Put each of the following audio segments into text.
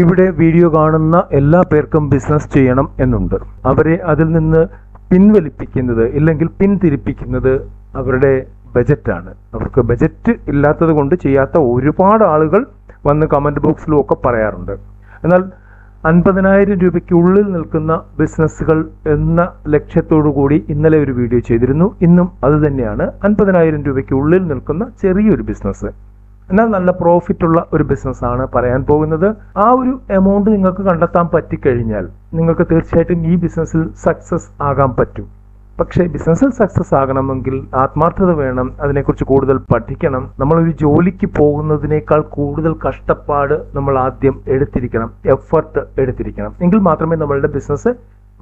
ഇവിടെ വീഡിയോ കാണുന്ന എല്ലാ പേർക്കും ബിസിനസ് ചെയ്യണം എന്നുണ്ട്. അവരെ അതിൽ നിന്ന് പിൻവലിപ്പിക്കുന്നത് ഇല്ലെങ്കിൽ പിന്തിരിപ്പിക്കുന്നത് അവരുടെ ബജറ്റാണ് അവർക്ക് ബജറ്റ് ഇല്ലാത്തത് കൊണ്ട് ചെയ്യാത്ത ഒരുപാട് ആളുകൾ വന്ന് കമന്റ് ബോക്സിലും ഒക്കെ പറയാറുണ്ട്. എന്നാൽ അൻപതിനായിരം രൂപയ്ക്കുള്ളിൽ നിൽക്കുന്ന ബിസിനസ്സുകൾ എന്ന ലക്ഷ്യത്തോടു കൂടി ഇന്നലെ ഒരു വീഡിയോ ചെയ്തിരുന്നു. ഇന്നും അത് തന്നെയാണ് അൻപതിനായിരം രൂപയ്ക്കുള്ളിൽ നിൽക്കുന്ന ചെറിയൊരു ബിസിനസ് എന്നാൽ നല്ല പ്രോഫിറ്റ് ഉള്ള ഒരു ബിസിനസ് ആണ് പറയാൻ പോകുന്നത്. ആ ഒരു എമൗണ്ട് നിങ്ങൾക്ക് കണ്ടെത്താൻ പറ്റിക്കഴിഞ്ഞാൽ നിങ്ങൾക്ക് തീർച്ചയായിട്ടും ഈ ബിസിനസ്സിൽ സക്സസ് ആകാൻ പറ്റും. പക്ഷേ ബിസിനസ്സിൽ സക്സസ് ആകണമെങ്കിൽ ആത്മാർത്ഥത വേണം അതിനെക്കുറിച്ച് കൂടുതൽ പഠിക്കണം. നമ്മളൊരു ജോലിക്ക് പോകുന്നതിനേക്കാൾ കൂടുതൽ കഷ്ടപ്പാട് നമ്മൾ ആദ്യം എടുത്തിരിക്കണം എഫർട്ട് എടുത്തിരിക്കണം. എങ്കിൽ മാത്രമേ നമ്മളുടെ ബിസിനസ്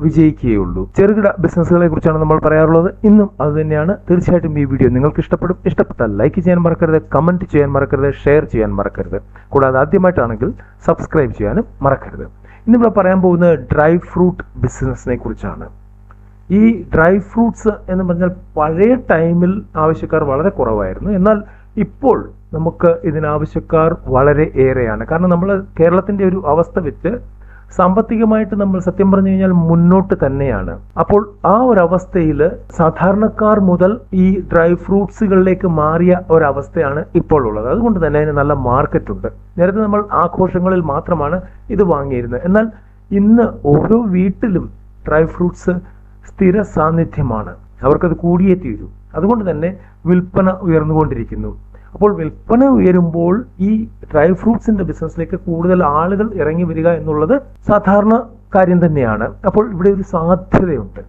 വിജയിക്കുകയുള്ളൂ. ചെറുകിട ബിസിനസ്സുകളെ കുറിച്ചാണ് നമ്മൾ പറയാറുള്ളത്. ഇന്നും അത് തന്നെയാണ്. തീർച്ചയായിട്ടും ഈ വീഡിയോ നിങ്ങൾക്ക് ഇഷ്ടപ്പെടും. ഇഷ്ടപ്പെട്ടാൽ ലൈക്ക് ചെയ്യാൻ മറക്കരുത് കമന്റ് ചെയ്യാൻ മറക്കരുത് ഷെയർ ചെയ്യാൻ മറക്കരുത്. കൂടാതെ ആദ്യമായിട്ടാണെങ്കിൽ സബ്സ്ക്രൈബ് ചെയ്യാനും മറക്കരുത്. ഇന്നിവിടെ പറയാൻ പോകുന്നത് ഡ്രൈ ഫ്രൂട്ട് ബിസിനസ്സിനെ കുറിച്ചാണ്. ഈ ഡ്രൈ ഫ്രൂട്ട്സ് എന്ന് പറഞ്ഞാൽ പഴയ ടൈമിൽ ആവശ്യക്കാർ വളരെ കുറവായിരുന്നു. എന്നാൽ ഇപ്പോൾ നമുക്ക് ഇതിനാവശ്യക്കാർ വളരെ ഏറെയാണ്. കാരണം നമ്മൾ കേരളത്തിന്റെ ഒരു അവസ്ഥ വെച്ച് സാമ്പത്തികമായിട്ട് നമ്മൾ സത്യം പറഞ്ഞു കഴിഞ്ഞാൽ മുന്നോട്ട് തന്നെയാണ്. അപ്പോൾ ആ ഒരു അവസ്ഥയിൽ സാധാരണക്കാർ മുതൽ ഈ ഡ്രൈ ഫ്രൂട്ട്സുകളിലേക്ക് മാറിയ ഒരവസ്ഥയാണ് ഇപ്പോൾ ഉള്ളത്. അതുകൊണ്ട് തന്നെ അതിന് നല്ല മാർക്കറ്റ് ഉണ്ട്. നേരത്തെ നമ്മൾ ആഘോഷങ്ങളിൽ മാത്രമാണ് ഇത് വാങ്ങിയിരുന്നത്. എന്നാൽ ഇന്ന് ഓരോ വീട്ടിലും ഡ്രൈ ഫ്രൂട്ട്സ് സ്ഥിര സാന്നിധ്യമാണ്. അവർക്കത് കൂടിയേ തീരൂ അതുകൊണ്ട് തന്നെ വിൽപ്പന ഉയർന്നുകൊണ്ടിരിക്കുന്നു. അപ്പോൾ വിൽപ്പന ഉയരുമ്പോൾ ഈ ഡ്രൈ ഫ്രൂട്ട്സിന്റെ ബിസിനസ്സിലേക്ക് കൂടുതൽ ആളുകൾ ഇറങ്ങി വരിക എന്നുള്ളത് സാധാരണ കാര്യം തന്നെയാണ്. അപ്പോൾ ഇവിടെ ഒരു സാധ്യതയുണ്ട്.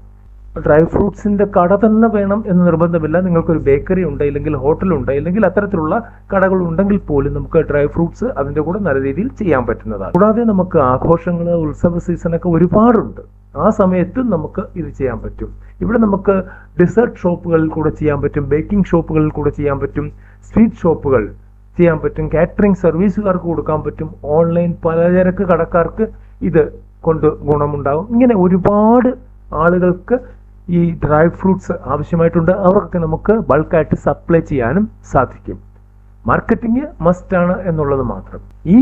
ഡ്രൈ ഫ്രൂട്ട്സിന്റെ കട തന്നെ വേണം എന്ന് നിർബന്ധമില്ല. നിങ്ങൾക്കൊരു ബേക്കറി ഉണ്ട് ഇല്ലെങ്കിൽ ഹോട്ടൽ ഉണ്ട് ഇല്ലെങ്കിൽ അത്തരത്തിലുള്ള കടകൾ ഉണ്ടെങ്കിൽ പോലും നമുക്ക് ഡ്രൈ ഫ്രൂട്ട്സ് അതിന്റെ കൂടെ നല്ല രീതിയിൽ ചെയ്യാൻ പറ്റുന്നതാണ്. കൂടാതെ നമുക്ക് ആഘോഷങ്ങൾ ഉത്സവ സീസണൊക്കെ ഒരുപാടുണ്ട്. ആ സമയത്ത് നമുക്ക് ഇത് ചെയ്യാൻ പറ്റും. ഇവിടെ നമുക്ക് ഡെസേർട്ട് ഷോപ്പുകളിൽ കൂടെ ചെയ്യാൻ പറ്റും ബേക്കിംഗ് ഷോപ്പുകളിൽ കൂടെ ചെയ്യാൻ പറ്റും. സ്ട്രീറ്റ് ഷോപ്പുകൾ ചെയ്യാൻ പറ്റും കാറ്ററിംഗ് സർവീസുകാർക്ക് കൊടുക്കാൻ പറ്റും ഓൺലൈൻ പലചരക്ക് കടക്കാർക്ക് ഇത് കൊണ്ട് ഗുണമുണ്ടാകും. ഇങ്ങനെ ഒരുപാട് ആളുകൾക്ക് ഈ ഡ്രൈ ഫ്രൂട്ട്സ് ആവശ്യമായിട്ടുണ്ട്. അവർക്ക് നമുക്ക് ബൾക്കായിട്ട് സപ്ലൈ ചെയ്യാനും സാധിക്കും. മാർക്കറ്റിംഗ് മസ്റ്റ് ആണ് എന്നുള്ളത് മാത്രം. ഈ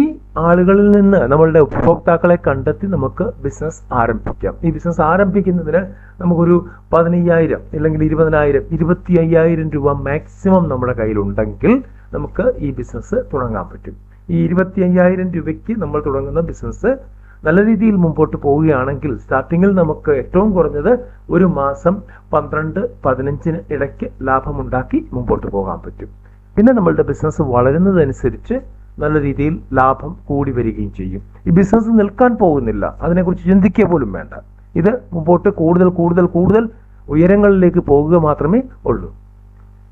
ആളുകളിൽ നിന്ന് നമ്മളുടെ ഉപഭോക്താക്കളെ കണ്ടെത്തി നമുക്ക് ബിസിനസ് ആരംഭിക്കാം. ഈ ബിസിനസ് ആരംഭിക്കുന്നതിന് നമുക്കൊരു പതിനയ്യായിരം അല്ലെങ്കിൽ ഇരുപതിനായിരം ഇരുപത്തി അയ്യായിരം രൂപ മാക്സിമം നമ്മുടെ കയ്യിലുണ്ടെങ്കിൽ നമുക്ക് ഈ ബിസിനസ് തുടങ്ങാൻ പറ്റും. ഈ ഇരുപത്തി അയ്യായിരം രൂപയ്ക്ക് നമ്മൾ തുടങ്ങുന്ന ബിസിനസ് നല്ല രീതിയിൽ മുമ്പോട്ട് പോവുകയാണെങ്കിൽ സ്റ്റാർട്ടിങ്ങിൽ നമുക്ക് ഏറ്റവും കുറഞ്ഞത് ഒരു മാസം പന്ത്രണ്ട് പതിനഞ്ചിന് ഇടയ്ക്ക് ലാഭമുണ്ടാക്കി മുമ്പോട്ട് പോകാൻ പറ്റും. പിന്നെ നമ്മളുടെ ബിസിനസ് വളരുന്നതനുസരിച്ച് നല്ല രീതിയിൽ ലാഭം കൂടി വരികയും ചെയ്യും. ഈ ബിസിനസ് നിൽക്കാൻ പോകുന്നില്ല. അതിനെക്കുറിച്ച് ചിന്തിക്കുക പോലും വേണ്ട. ഇത് മുമ്പോട്ട് കൂടുതൽ കൂടുതൽ കൂടുതൽ ഉയരങ്ങളിലേക്ക് പോകുക മാത്രമേ ഉള്ളൂ.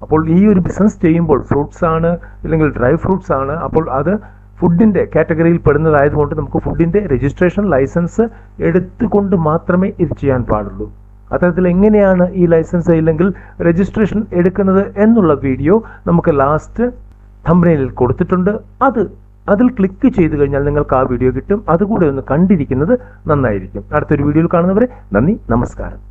അപ്പോൾ ഈ ഒരു ബിസിനസ് ചെയ്യുമ്പോൾ ഫ്രൂട്ട്സ് ആണ് അല്ലെങ്കിൽ ഡ്രൈ ഫ്രൂട്ട്സ് ആണ്. അപ്പോൾ അത് ഫുഡിന്റെ കാറ്റഗറിയിൽ പെടുന്നതായതുകൊണ്ട് നമുക്ക് ഫുഡിന്റെ രജിസ്ട്രേഷൻ ലൈസൻസ് എടുത്തുകൊണ്ട് മാത്രമേ ഇത് ചെയ്യാൻ പാടുള്ളൂ. അത്തരത്തിൽ എങ്ങനെയാണ് ഈ ലൈസൻസ് ഇല്ലെങ്കിൽ രജിസ്ട്രേഷൻ എടുക്കുന്നത് എന്നുള്ള വീഡിയോ നമുക്ക് ലാസ്റ്റ് തമ്പനയിൽ കൊടുത്തിട്ടുണ്ട്. അത് അതിൽ ക്ലിക്ക് ചെയ്ത് കഴിഞ്ഞാൽ നിങ്ങൾക്ക് ആ വീഡിയോ കിട്ടും. അതുകൂടെ ഒന്ന് കണ്ടിരിക്കുന്നത് നന്നായിരിക്കും. അടുത്തൊരു വീഡിയോയിൽ കാണുന്നവരെ നന്ദി നമസ്കാരം.